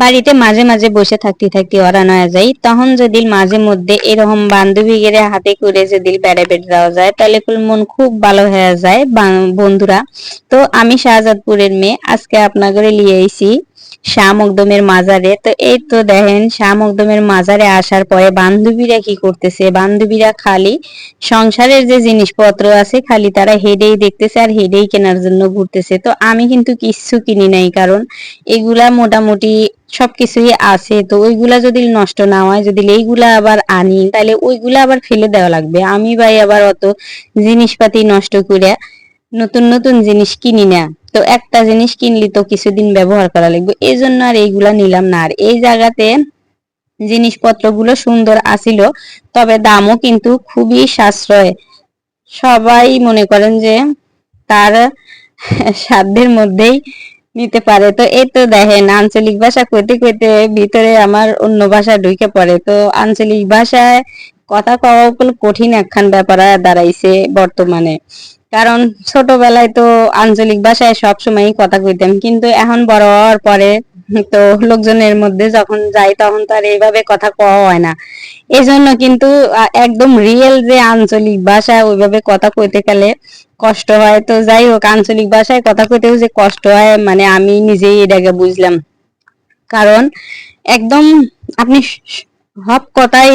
বাড়িতে মাঝে মাঝে বসে থাকতে থাকতে ওরা নয়া যায়। তখন যদি মাঝে মধ্যে এরকম বান্ধবী গেলে হাতে করে যদি বেড়ে বেড়ে যাওয়া যায়, তাহলে মন খুব ভালো হয়ে যায় বন্ধুরা। তো আমি শাহজাদপুরের মেয়ে, আজকে আপনাদের নিয়ে এসেছি শাহ মকদমের মাজারে। তো এই তো দেখেন শাহ মাজারে আসার পরে বান্ধবীরা কি করতেছে? বান্ধবীরা খালি সংসারের যে জিনিসপত্র আছে, খালি তারা হেডেই দেখতেছে আর হেডেই কেনার জন্য ঘুরতেছে। তো আমি কিন্তু কিচ্ছু কিনি নাই, কারণ এগুলা মোটামুটি সবকিছুই আছে। তো ওইগুলা যদি নষ্ট না হয়, যদি এইগুলা আবার আনি, তাহলে ওইগুলা আবার ফেলে দেওয়া লাগবে। আমি ভাই আবার অত জিনিসপাতি নষ্ট করে নতুন নতুন জিনিস কিনি না। তো একটা জিনিস কিনলি তো কিছুদিন ব্যবহার করা লাগবে। এই জন্য আর এইগুলা নিলাম না। আর এই জায়গাতে জিনিসপত্রগুলো সুন্দর আসিল তবে দামও কিন্তু খুবই সাশ্রয়। সবাই মনে করেন যে তার সাধ্যের মধ্যেই নিতে পারে। তো এই তো দেখেন, আঞ্চলিক ভাষা কইতে কইতে ভিতরে আমার অন্য ভাষা ঢুকে পড়ে। তো আঞ্চলিক ভাষায় কথা কওয়া কঠিন একখান ব্যাপার দাঁড়াইছে বর্তমানে। কারণ ছোটবেলায় তো আঞ্চলিক ভাষায় সব সময় কথা কইতাম কিন্তু এখন বড় হওয়ার পরে তো লোকজনের মধ্যে যখন যাই তখন তো আর এইভাবে কথা কওয়া হয় না। এজন্য কিন্তু আহ, একদম রিয়েল যে আঞ্চলিক ভাষা ওইভাবে কথা কইতে গেলে কষ্ট হয়। তো যাই হোক আঞ্চলিক ভাষায় কথা কইতেও যে কষ্ট হয় মানে আমি নিজেই এটাকে বুঝলাম। কারণ একদম আপনি সব কথাই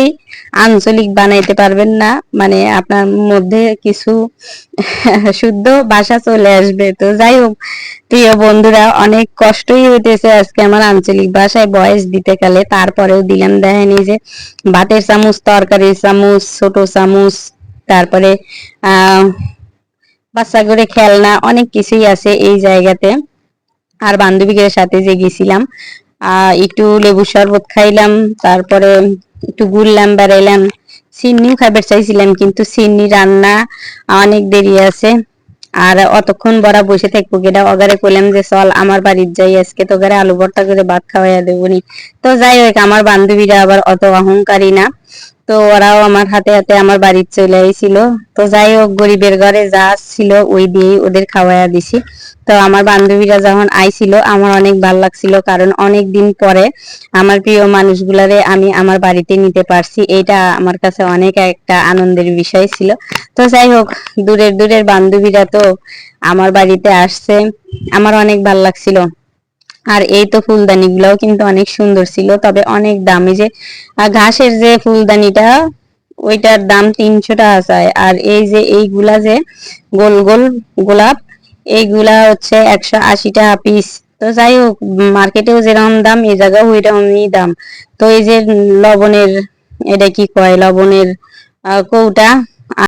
আঞ্চলিক বানাইতে পারবেন না। মানে আপনার মধ্যে কিছু শুদ্ধ ভাষা চলে আসবে। তো যাই হোক, প্রিয় বন্ধুরা, অনেক কষ্টই হইতেছে আজকে আমার আঞ্চলিক ভাষায় বয়স দিতে গেলে তারপরেও দিলাম দেখেন যে ভাতের চামচ, তরকারির চামচ, ছোট চামচ, তারপরে, আহ, বাচ্চা করে খেলনা, অনেক কিছুই আছে এই জায়গাতে। আর বান্ধবীদের সাথে যে গেছিলাম একটু লেবু শরবত খাইলাম, তারপরে একটু ঘুরলাম, বেড়াইলাম। সিন্নিও খাবার চাইছিলাম, কিন্তু সিন্নি রান্না অনেক দেরি আছে। আর অতক্ষণ বড়া বসে থাকব গেটা অগারে কইলাম যে, চল আমার বাড়ির যাই, আজকে তো গারে আলু ভর্তা করে ভাত খাওয়াইয়া দেবনি তো যাই হোক, আমার বান্ধবীরা আবার অত অহংকারী না। তো ওরাও আমার হাতে হাতে আমার বাড়ির চলে আইছিল। তো যাই হোক গরিবের ঘরে যা ছিল ওই দিয়েই ওদের খাওয়াইয়া দিছি। তো আমার বান্ধবীরা যখন আইছিল, আমার অনেক ভালো লাগছিল কারণ অনেক দিন পরে আমার প্রিয় মানুষগুলারে আমি আমার বাড়িতে নিতে পারছি। এটা আমার কাছে অনেক একটা আনন্দের বিষয় ছিল। তো যাই হোক দূরের দূরের বান্ধবীরা তো আমার বাড়িতে আসছে। আমার অনেক ভালো লাগছিল। আর এই তো ফুলদানি গুলাও কিন্তু অনেক সুন্দর ছিল, তবে অনেক দামি যে ঘাসের যে ফুলদানিটা, ওইটার দাম তিনশো টাকা চায় আর এই যে এইগুলা যে গোল গোল গোলাপ, এইগুলা হচ্ছে একশো আশি টাকা পিস তো যাই হোক মার্কেটেও যেরকম দাম এই জায়গাও ওইরকমই দাম। তো এই যে লবণের, এটা কি কয়? লবণের কৌটা